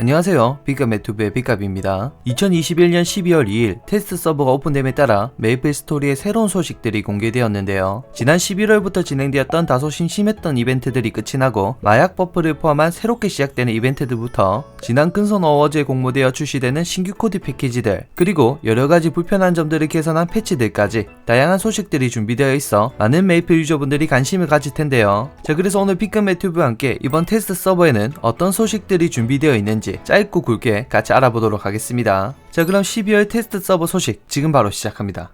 안녕하세요. 빅갑매튜브의 빅갑입니다. 2021년 12월 2일 테스트 서버가 오픈됨에 따라 메이플 스토리의 새로운 소식들이 공개되었는데요. 지난 11월부터 진행되었던 다소 심심했던 이벤트들이 끝이 나고 마약 버프를 포함한 새롭게 시작되는 이벤트들부터 지난 근선 어워즈에 공모되어 출시되는 신규 코드 패키지들 그리고 여러가지 불편한 점들을 개선한 패치들까지 다양한 소식들이 준비되어 있어 많은 메이플 유저분들이 관심을 가질 텐데요. 자 그래서 오늘 빅급매튜브와 함께 이번 테스트 서버에는 어떤 소식들이 준비되어 있는지 짧고 굵게 같이 알아보도록 하겠습니다. 자 그럼 12월 테스트 서버 소식 지금 바로 시작합니다.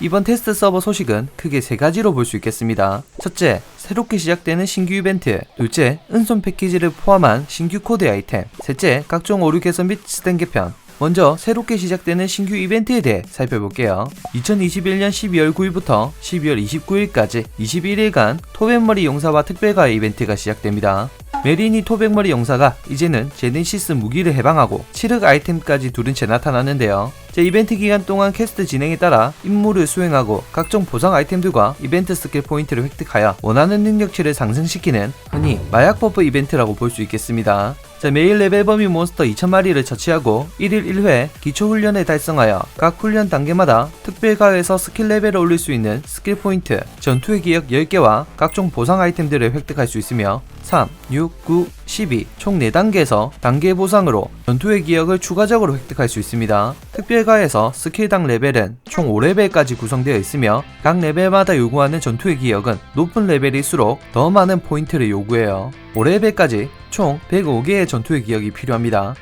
이번 테스트 서버 소식은 크게 세 가지로 볼 수 있겠습니다. 첫째, 새롭게 시작되는 신규 이벤트. 둘째, 은손 패키지를 포함한 신규 코드 아이템. 셋째, 각종 오류 개선 및 스탠 개편. 먼저 새롭게 시작되는 신규 이벤트에 대해 살펴볼게요. 2021년 12월 9일부터 12월 29일까지 21일간 토벤머리 용사와 특별가의 이벤트가 시작됩니다. 메리니 토백머리 용사가 이제는 제네시스 무기를 해방하고 7흑 아이템까지 두른 채 나타나는데요. 제 이벤트 기간 동안 캐스트 진행에 따라 임무를 수행하고 각종 보상 아이템들과 이벤트 스킬 포인트를 획득하여 원하는 능력치를 상승시키는 흔히 마약 버프 이벤트라고 볼 수 있겠습니다. 자, 매일 레벨 범위 몬스터 2000마리를 처치하고 1일 1회 기초 훈련을 달성하여 각 훈련 단계마다 특별가에서 스킬 레벨을 올릴 수 있는 스킬 포인트, 전투의 기억 10개와 각종 보상 아이템들을 획득할 수 있으며 3, 6, 9, 12, 총 4단계에서 단계 보상으로 전투의 기억을 추가적으로 획득할 수 있습니다. 특별가에서 스킬당 레벨은 총 5레벨까지 구성되어 있으며 각 레벨마다 요구하는 전투의 기억은 높은 레벨일수록 더 많은 포인트를 요구해요. 5레벨까지 총 105개의 전투의 기억이 필요합니다.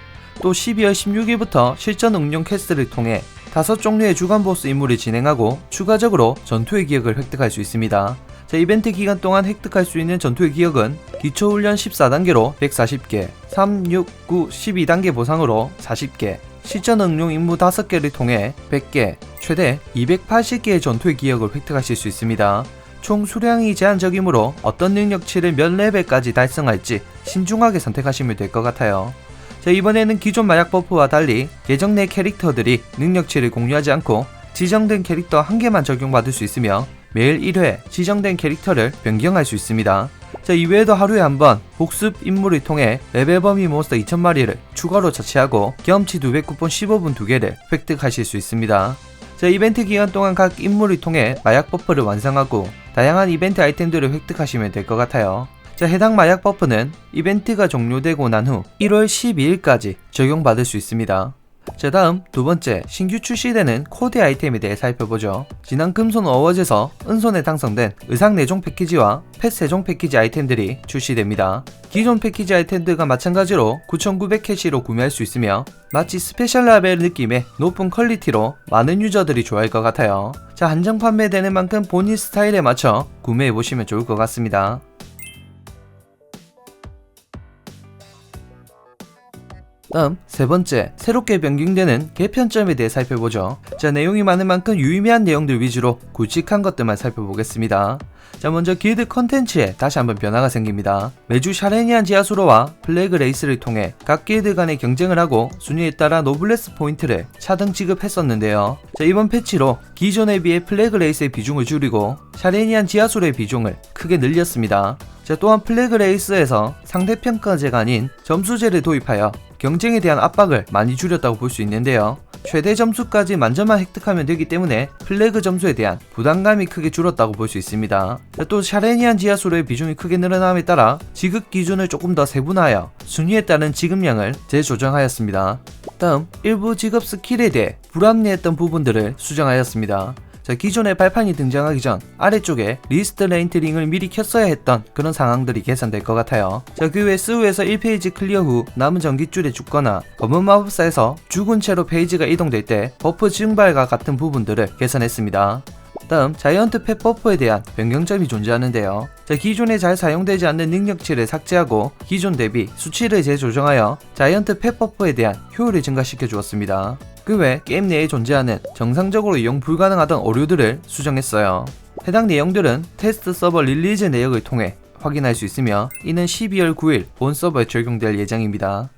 또 12월 16일부터 실전 응용 퀘스트를 통해 다섯 종류의 주간 보스 임무를 진행하고 추가적으로 전투의 기억을 획득할 수 있습니다. 자, 이벤트 기간 동안 획득할 수 있는 전투의 기억은 기초훈련 14단계로 140개, 3, 6, 9, 12단계 보상으로 40개, 실전 응용 임무 5개를 통해 100개, 최대 280개의 전투의 기억을 획득하실 수 있습니다. 총 수량이 제한적이므로 어떤 능력치를 몇 레벨까지 달성할지 신중하게 선택하시면 될 것 같아요. 자, 이번에는 기존 마약 버프와 달리 계정 내 캐릭터들이 능력치를 공유하지 않고 지정된 캐릭터 한 개만 적용받을 수 있으며 매일 1회 지정된 캐릭터를 변경할 수 있습니다. 자, 이외에도 하루에 한 번 복습 임무를 통해 레벨 범위 몬스터 2000마리를 추가로 처치하고 경험치 200 쿠폰 15분 2개를 획득하실 수 있습니다. 자, 이벤트 기간 동안 각 임무를 통해 마약 버프를 완성하고 다양한 이벤트 아이템들을 획득하시면 될 것 같아요. 자, 해당 마약 버프는 이벤트가 종료되고 난 후 1월 12일까지 적용받을 수 있습니다. 자 다음 두 번째 신규 출시되는 코드 아이템에 대해 살펴보죠. 지난 금손 어워즈에서 은손에 당선된 의상 4종 패키지와 펫 3종 패키지 아이템들이 출시됩니다. 기존 패키지 아이템들과 마찬가지로 9,900캐시로 구매할 수 있으며 마치 스페셜 라벨 느낌의 높은 퀄리티로 많은 유저들이 좋아할 것 같아요. 자 한정 판매되는 만큼 본인 스타일에 맞춰 구매해보시면 좋을 것 같습니다. 다음 세 번째 새롭게 변경되는 개편점에 대해 살펴보죠. 자 내용이 많은 만큼 유의미한 내용들 위주로 굵직한 것들만 살펴보겠습니다. 자 먼저 길드 컨텐츠에 다시 한번 변화가 생깁니다. 매주 샤레니안 지하수로와 플래그 레이스를 통해 각 길드 간의 경쟁을 하고 순위에 따라 노블레스 포인트를 차등 지급했었는데요. 자 이번 패치로 기존에 비해 플래그 레이스의 비중을 줄이고 샤레니안 지하수로의 비중을 크게 늘렸습니다. 자 또한 플래그 레이스에서 상대평가제가 아닌 점수제를 도입하여 경쟁에 대한 압박을 많이 줄였다고 볼 수 있는데요. 최대 점수까지 만점만 획득하면 되기 때문에 플래그 점수에 대한 부담감이 크게 줄었다고 볼 수 있습니다. 또 샤레니안 지하수로의 비중이 크게 늘어남에 따라 지급 기준을 조금 더 세분화하여 순위에 따른 지급량을 재조정하였습니다. 다음 일부 지급 스킬에 대해 불합리했던 부분들을 수정하였습니다. 자, 기존의 발판이 등장하기 전 아래쪽에 리스트 레인트링을 미리 켰어야 했던 그런 상황들이 개선될 것 같아요. 자, 그 외 스우에서 1페이지 클리어 후 남은 전기줄에 죽거나 검은 마법사에서 죽은 채로 페이지가 이동될 때 버프 증발과 같은 부분들을 개선했습니다. 다음 자이언트 펫 버프에 대한 변경점이 존재하는데요. 자, 기존에 잘 사용되지 않는 능력치를 삭제하고 기존 대비 수치를 재조정하여 자이언트 펫 버프에 대한 효율을 증가시켜 주었습니다. 그 외 게임 내에 존재하는 정상적으로 이용 불가능하던 오류들을 수정했어요. 해당 내용들은 테스트 서버 릴리즈 내역을 통해 확인할 수 있으며 이는 12월 9일 본 서버에 적용될 예정입니다.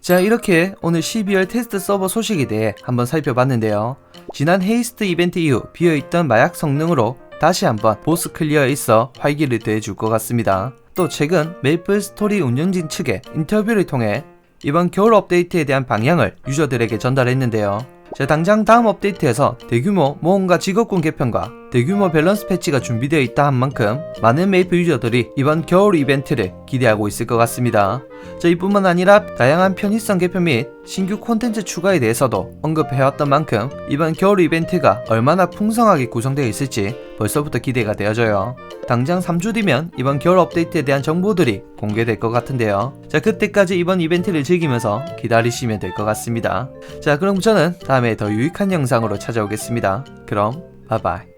자 이렇게 오늘 12월 테스트 서버 소식에 대해 한번 살펴봤는데요. 지난 헤이스트 이벤트 이후 비어있던 마약 성능으로 다시 한번 보스 클리어에 있어 활기를 더해줄 것 같습니다. 또 최근 메이플 스토리 운영진 측의 인터뷰를 통해 이번 겨울 업데이트에 대한 방향을 유저들에게 전달했는데요. 자, 당장 다음 업데이트에서 대규모 모험가 직업군 개편과 대규모 밸런스 패치가 준비되어 있다 한 만큼 많은 메이플 유저들이 이번 겨울 이벤트를 기대하고 있을 것 같습니다. 자, 이뿐만 아니라 다양한 편의성 개편 및 신규 콘텐츠 추가에 대해서도 언급해왔던 만큼 이번 겨울 이벤트가 얼마나 풍성하게 구성되어 있을지 벌써부터 기대가 되어져요. 당장 3주 뒤면 이번 겨울 업데이트에 대한 정보들이 공개될 것 같은데요. 자, 그때까지 이번 이벤트를 즐기면서 기다리시면 될 것 같습니다. 자, 그럼 저는 다음에 더 유익한 영상으로 찾아오겠습니다. 그럼, 바이바이.